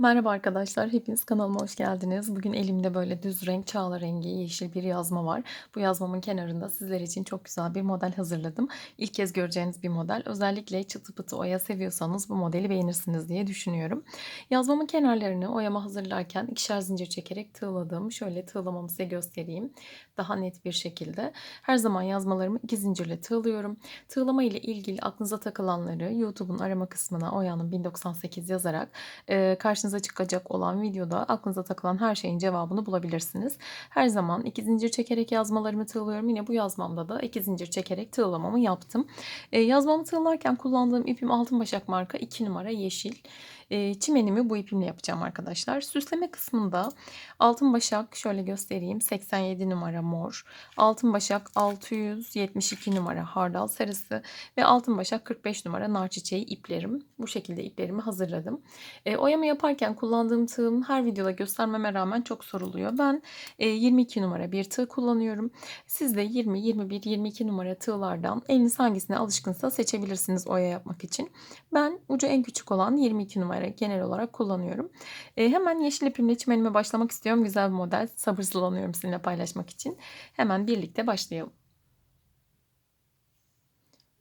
Merhaba arkadaşlar, hepiniz kanalıma hoş geldiniz. Bugün elimde böyle düz renk çağla rengi yeşil bir yazma var. Bu yazmamın kenarında sizler için çok güzel bir model hazırladım. İlk kez göreceğiniz bir model. Özellikle çıtı pıtı oya seviyorsanız bu modeli beğenirsiniz diye düşünüyorum. Yazmamın kenarlarını oyama hazırlarken ikişer zincir çekerek tığladım. Şöyle tığlamamı size göstereyim. Daha net bir şekilde. Her zaman yazmalarımı iki zincirle tığlıyorum. Tığlama ile ilgili aklınıza takılanları YouTube'un arama kısmına oyanın 1098 yazarak e, karşınıza karşınıza çıkacak olan videoda aklınıza takılan her şeyin cevabını bulabilirsiniz. Her zaman iki zincir çekerek yazmalarımı tığlıyorum. Yine bu yazmamda da iki zincir çekerek tığlamamı yaptım. E, yazmamı tığlarken kullandığım ipim Altın Başak marka 2 numara yeşil. Çimenimi bu ipimle yapacağım arkadaşlar. Süsleme kısmında Altın Başak şöyle göstereyim 87 numara mor. Altın Başak 672 numara hardal sarısı ve Altın Başak 45 numara nar çiçeği iplerim. Bu şekilde iplerimi hazırladım. E, oyamı yaparken kullandığım tığım her videoda göstermeme rağmen çok soruluyor. Ben e, 22 numara bir tığ kullanıyorum. Siz de 20, 21, 22 numara tığlardan eliniz hangisine alışkınsa seçebilirsiniz oya yapmak için. Ben ucu en küçük olan 22 numara genel olarak kullanıyorum. E, hemen yeşil ipimle çimenime başlamak istiyorum. Güzel bir model. Sabırsızlanıyorum sizinle paylaşmak için. Hemen birlikte başlayalım.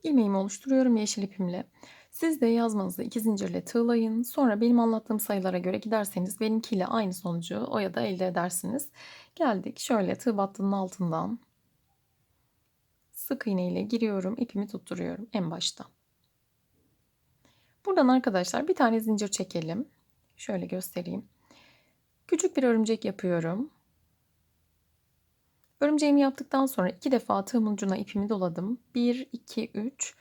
İlmeğimi oluşturuyorum yeşil ipimle. Siz de yazmanızı iki zincirle tığlayın. Sonra benim anlattığım sayılara göre giderseniz benimkiyle aynı sonucu o ya da elde edersiniz. Geldik şöyle tığ battının altından sık iğne ile giriyorum. ipimi tutturuyorum en başta. Buradan arkadaşlar bir tane zincir çekelim. Şöyle göstereyim. Küçük bir örümcek yapıyorum. Örümceğimi yaptıktan sonra iki defa tığımın ucuna ipimi doladım. 1, 2, 3.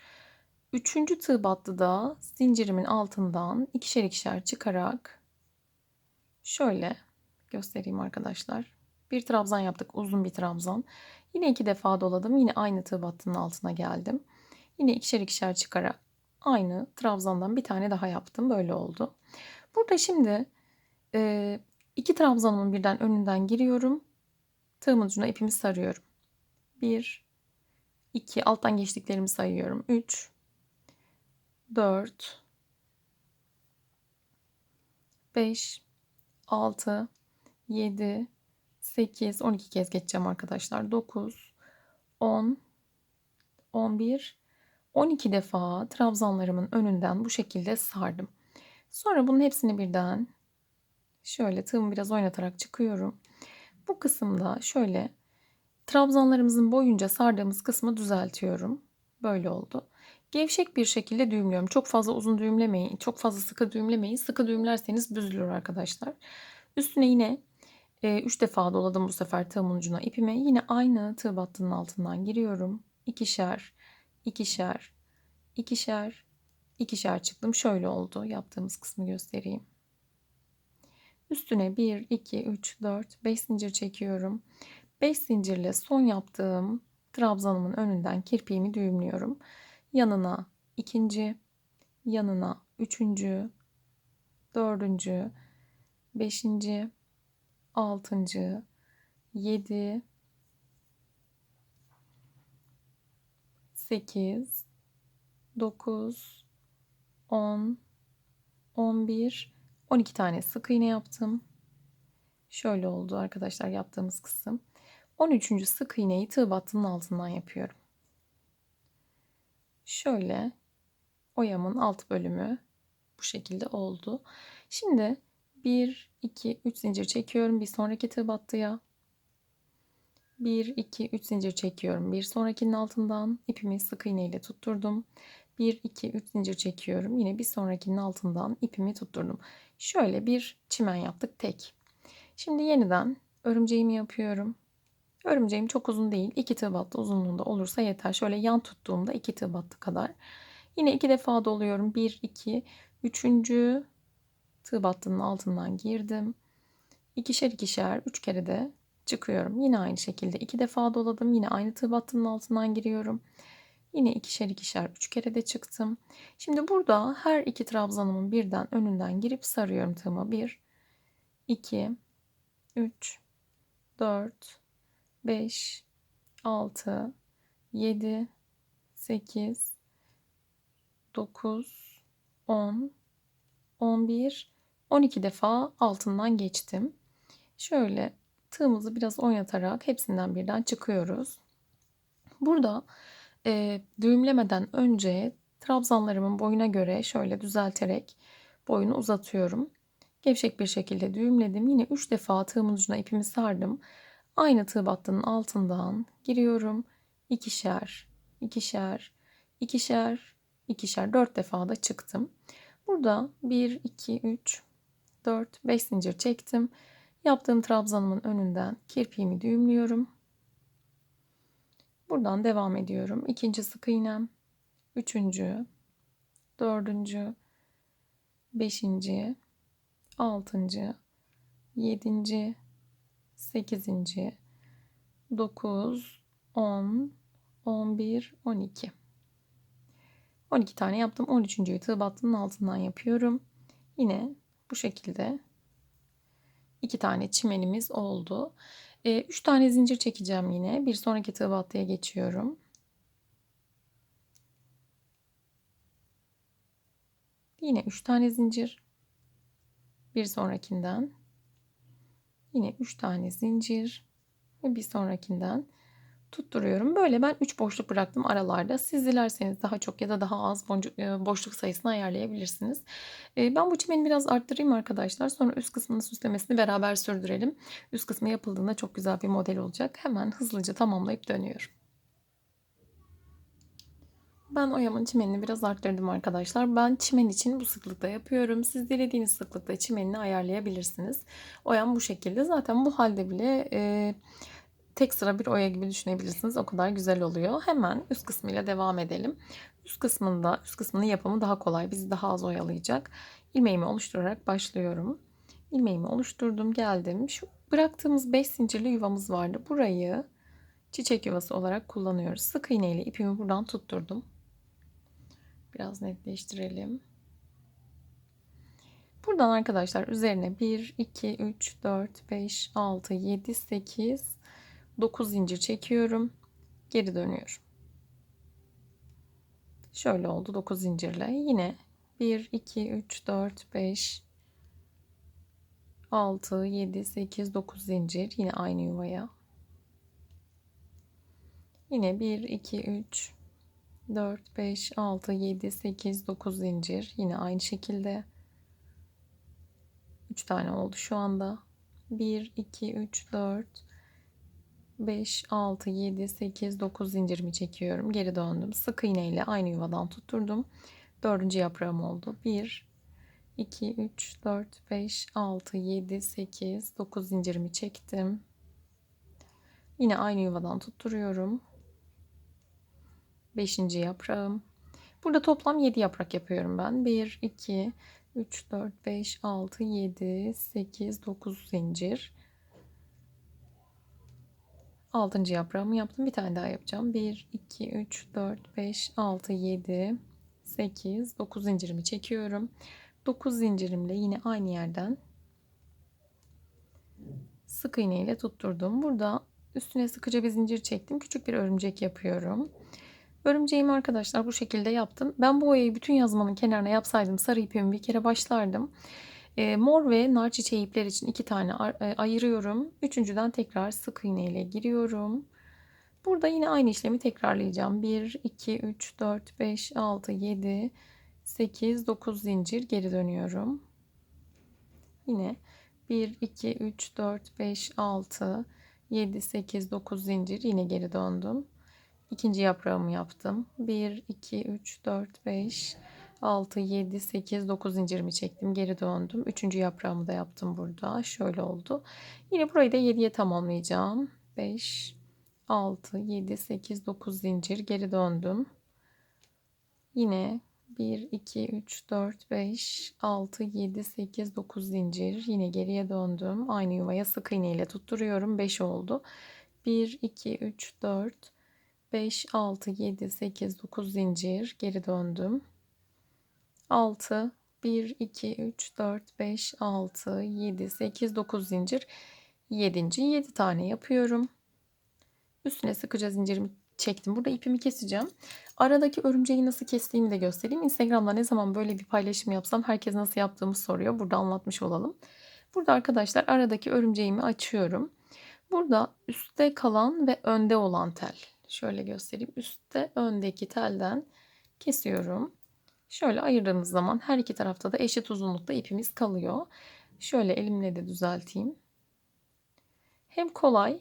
Üçüncü tığ battıda zincirimin altından ikişer ikişer çıkarak şöyle göstereyim arkadaşlar. Bir trabzan yaptık uzun bir trabzan. Yine iki defa doladım. Yine aynı tığ battının altına geldim. Yine ikişer ikişer çıkarak aynı trabzandan bir tane daha yaptım. Böyle oldu. Burada şimdi e, iki trabzanımın birden önünden giriyorum. Tığımın ucuna ipimi sarıyorum. 1 2 alttan geçtiklerimi sayıyorum. 3 4 5 6 7 8 12 kez geçeceğim arkadaşlar. 9 10 11 12 defa trabzanlarımın önünden bu şekilde sardım. Sonra bunun hepsini birden şöyle tığımı biraz oynatarak çıkıyorum. Bu kısımda şöyle trabzanlarımızın boyunca sardığımız kısmı düzeltiyorum. Böyle oldu. Gevşek bir şekilde düğümlüyorum. Çok fazla uzun düğümlemeyin. Çok fazla sıkı düğümlemeyin. Sıkı düğümlerseniz büzülür arkadaşlar. Üstüne yine 3 e, defa doladım bu sefer tığımın ucuna ipime. Yine aynı tığ battının altından giriyorum. İkişer, ikişer, ikişer, ikişer çıktım. Şöyle oldu. Yaptığımız kısmı göstereyim. Üstüne 1, 2, 3, 4, 5 zincir çekiyorum. 5 zincirle son yaptığım trabzanımın önünden kirpiğimi düğümlüyorum. Yanına ikinci, yanına üçüncü, dördüncü, beşinci, altıncı, yedi, sekiz, dokuz, on, on bir, on iki tane sık iğne yaptım. Şöyle oldu arkadaşlar yaptığımız kısım. 13. sık iğneyi tığ battının altından yapıyorum. Şöyle oyamın alt bölümü bu şekilde oldu. Şimdi 1, 2, 3 zincir çekiyorum bir sonraki tığ battıya. 1, 2, 3 zincir çekiyorum. Bir sonrakinin altından ipimi sık iğne ile tutturdum. 1, 2, 3 zincir çekiyorum. Yine bir sonrakinin altından ipimi tutturdum. Şöyle bir çimen yaptık tek. Şimdi yeniden örümceğimi yapıyorum. Örümceğim çok uzun değil. 2 tığ battı uzunluğunda olursa yeter. Şöyle yan tuttuğumda 2 tığ battı kadar. Yine iki defa doluyorum. 1, 2, 3. tığ battının altından girdim. İkişer ikişer 3 kere de çıkıyorum. Yine aynı şekilde iki defa doladım. Yine aynı tığ battının altından giriyorum. Yine ikişer ikişer 3 kere de çıktım. Şimdi burada her iki trabzanımın birden önünden girip sarıyorum tığımı. 1, 2, 3, 4, 5, 6, 7, 8, 9, 10, 11, 12 defa altından geçtim. Şöyle tığımızı biraz oynatarak hepsinden birden çıkıyoruz. Burada e, düğümlemeden önce trabzanlarımın boyuna göre şöyle düzelterek boyunu uzatıyorum. Gevşek bir şekilde düğümledim. Yine 3 defa tığımın ucuna ipimi sardım. Aynı tığ battının altından giriyorum. İkişer, ikişer, ikişer, ikişer, 4 defa da çıktım. Burada 1, 2, 3, 4, 5 zincir çektim. Yaptığım trabzanımın önünden kirpiğimi düğümlüyorum. Buradan devam ediyorum. İkinci sık iğnem, üçüncü, dördüncü, beşinci, altıncı, yedinci, sekizinci, dokuz, on, on bir, on iki. 12 tane yaptım. 13. tığ battının altından yapıyorum. Yine bu şekilde iki tane çimenimiz oldu. 3 tane zincir çekeceğim yine. Bir sonraki tığ battıya geçiyorum. Yine 3 tane zincir. Bir sonrakinden. Yine 3 tane zincir. Ve bir sonrakinden tutturuyorum. Böyle ben 3 boşluk bıraktım aralarda. Siz dilerseniz daha çok ya da daha az boncuk, e, boşluk sayısını ayarlayabilirsiniz. E, ben bu çimeni biraz arttırayım arkadaşlar. Sonra üst kısmının süslemesini beraber sürdürelim. Üst kısmı yapıldığında çok güzel bir model olacak. Hemen hızlıca tamamlayıp dönüyorum. Ben oyamın çimenini biraz arttırdım arkadaşlar. Ben çimen için bu sıklıkta yapıyorum. Siz dilediğiniz sıklıkta çimenini ayarlayabilirsiniz. Oyam bu şekilde. Zaten bu halde bile... E, tek sıra bir oya gibi düşünebilirsiniz. O kadar güzel oluyor. Hemen üst kısmıyla devam edelim. Üst kısmında, üst kısmının yapımı daha kolay. Bizi daha az oyalayacak. İlmeğimi oluşturarak başlıyorum. İlmeğimi oluşturdum, geldim. Şu bıraktığımız 5 zincirli yuvamız vardı. Burayı çiçek yuvası olarak kullanıyoruz. Sık iğne ile ipimi buradan tutturdum. Biraz netleştirelim. Buradan arkadaşlar üzerine 1, 2, 3, 4, 5, 6, 7, 8, 9 zincir çekiyorum. Geri dönüyorum. Şöyle oldu 9 zincirle. Yine 1, 2, 3, 4, 5, 6, 7, 8, 9 zincir. Yine aynı yuvaya. Yine 1, 2, 3, 4, 5, 6, 7, 8, 9 zincir. Yine aynı şekilde. 3 tane oldu şu anda. 1, 2, 3, 4, 5, 6, 7, 8, 9 zincirimi çekiyorum. Geri döndüm. Sık iğne ile aynı yuvadan tutturdum. Dördüncü yaprağım oldu. 1, 2, 3, 4, 5, 6, 7, 8, 9 zincirimi çektim. Yine aynı yuvadan tutturuyorum. Beşinci yaprağım. Burada toplam 7 yaprak yapıyorum ben. 1, 2, 3, 4, 5, 6, 7, 8, 9 zincir. Altıncı yaprağımı yaptım. Bir tane daha yapacağım. 1, 2, 3, 4, 5, 6, 7, 8, 9 zincirimi çekiyorum. 9 zincirimle yine aynı yerden sık iğne ile tutturdum. Burada üstüne sıkıca bir zincir çektim. Küçük bir örümcek yapıyorum. Örümceğimi arkadaşlar bu şekilde yaptım. Ben bu oyayı bütün yazmanın kenarına yapsaydım sarı ipimi bir kere başlardım. E, mor ve nar çiçeği ipler için iki tane e, ayırıyorum. Üçüncüden tekrar sık iğne ile giriyorum. Burada yine aynı işlemi tekrarlayacağım. 1, 2, 3, 4, 5, 6, 7, 8, 9 zincir geri dönüyorum. Yine 1, 2, 3, 4, 5, 6, 7, 8, 9 zincir yine geri döndüm. İkinci yaprağımı yaptım. 1, 2, 3, 4, 5, 6, 7, 8, 9 zincirimi çektim. Geri döndüm. Üçüncü yaprağımı da yaptım burada. Şöyle oldu. Yine burayı da 7'ye tamamlayacağım. 5, 6, 7, 8, 9 zincir. Geri döndüm. Yine 1, 2, 3, 4, 5, 6, 7, 8, 9 zincir. Yine geriye döndüm. Aynı yuvaya sık iğne ile tutturuyorum. 5 oldu. 1, 2, 3, 4, 5, 6, 7, 8, 9 zincir. Geri döndüm. 6, 1, 2, 3, 4, 5, 6, 7, 8, 9 zincir. 7. 7 tane yapıyorum. Üstüne sıkıca zincirimi çektim. Burada ipimi keseceğim. Aradaki örümceği nasıl kestiğimi de göstereyim. Instagram'da ne zaman böyle bir paylaşım yapsam herkes nasıl yaptığımı soruyor. Burada anlatmış olalım. Burada arkadaşlar aradaki örümceğimi açıyorum. Burada üstte kalan ve önde olan tel. Şöyle göstereyim. Üstte öndeki telden kesiyorum. Şöyle ayırdığımız zaman her iki tarafta da eşit uzunlukta ipimiz kalıyor. Şöyle elimle de düzelteyim. Hem kolay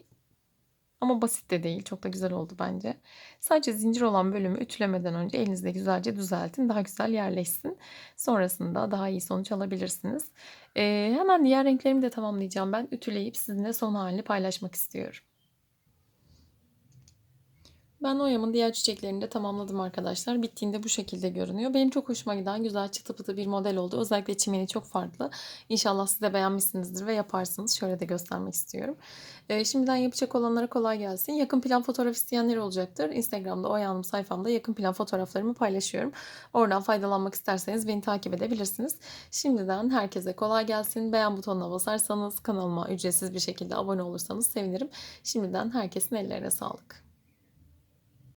ama basit de değil. Çok da güzel oldu bence. Sadece zincir olan bölümü ütülemeden önce elinizde güzelce düzeltin. Daha güzel yerleşsin. Sonrasında daha iyi sonuç alabilirsiniz. Ee, hemen diğer renklerimi de tamamlayacağım ben. Ütüleyip sizinle son halini paylaşmak istiyorum. Ben oyamın diğer çiçeklerini de tamamladım arkadaşlar. Bittiğinde bu şekilde görünüyor. Benim çok hoşuma giden güzel çıtı pıtı bir model oldu. Özellikle çimeni çok farklı. İnşallah siz de beğenmişsinizdir ve yaparsınız. Şöyle de göstermek istiyorum. Ee, şimdiden yapacak olanlara kolay gelsin. Yakın plan fotoğraf isteyenler olacaktır. Instagram'da Oya Hanım sayfamda yakın plan fotoğraflarımı paylaşıyorum. Oradan faydalanmak isterseniz beni takip edebilirsiniz. Şimdiden herkese kolay gelsin. Beğen butonuna basarsanız kanalıma ücretsiz bir şekilde abone olursanız sevinirim. Şimdiden herkesin ellerine sağlık.